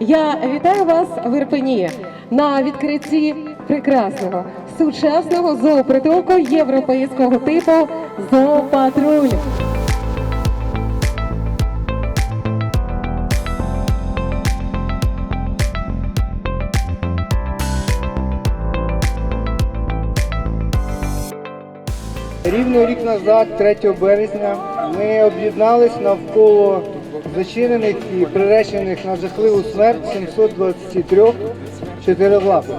Я вітаю вас в Ірпені на відкритті прекрасного сучасного зоопритулку європейського типу Зоопатруль. Рівно рік назад, 3 березня, ми об'єднались навколо зачинених і приречених на жахливу смерть 723 чотирилапих.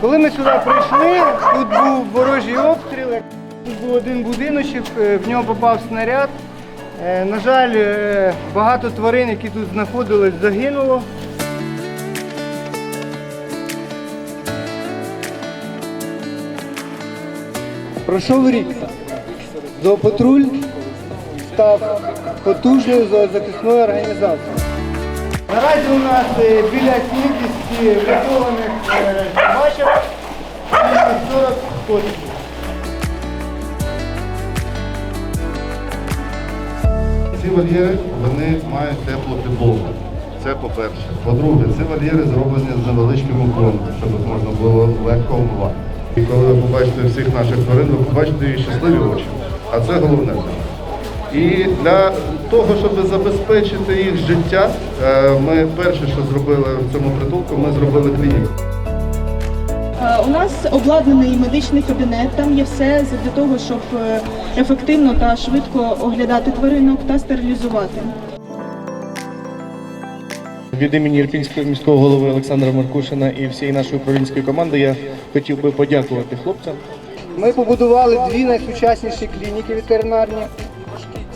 Коли ми сюди прийшли, тут був ворожий обстріл, тут був один будиночок, е, в нього попав снаряд. Е, На жаль, е, багато тварин, які тут знаходились, загинуло. Пройшов рік. Зоопатруль став потужною зоозахисною організацією. Наразі у нас е, біля 70 врятованих собачок і 40 котиків. Ці вольєри вони мають теплу підлогу. Це по-перше. По-друге, ці вольєри зроблені з невеличким уклоном, щоб їх можна було легко вмивати. І коли ви побачите всіх наших тварин, ви побачите їх щасливі очі. А це головне. І для того, щоб забезпечити їх життя, е, ми перше, що зробили в цьому притулку, ми зробили клініку. Е, У нас обладнаний медичний кабінет. Там є все для того, щоб е, ефективно та швидко оглядати тваринок та стерилізувати. Від імені Ірпінського міського голови Олександра Маркушина і всієї нашої управлінської команди я хотів би подякувати хлопцям. Ми побудували дві найсучасніші клініки ветеринарні.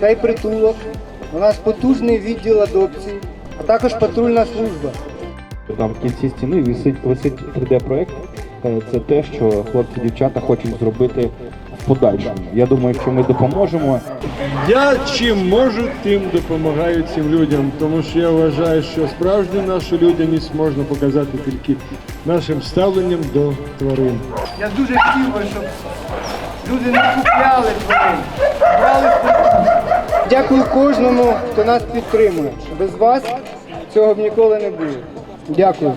Цей притулок. У нас потужний відділ адопції, а також патрульна служба. Там в кінці стіни висить, висить 3D-проект. Е, Це те, що хлопці дівчата хочуть зробити в подальшому. Я думаю, що ми допоможемо. Я чим можу, тим допомагаю цим людям, тому що я вважаю, що справжню нашу людяність можна показати тільки нашим ставленням до тварин. Я дуже хотів би, щоб люди не купляли тварин, брали. Дякую кожному, хто нас підтримує. Без вас цього б ніколи не було. Дякую.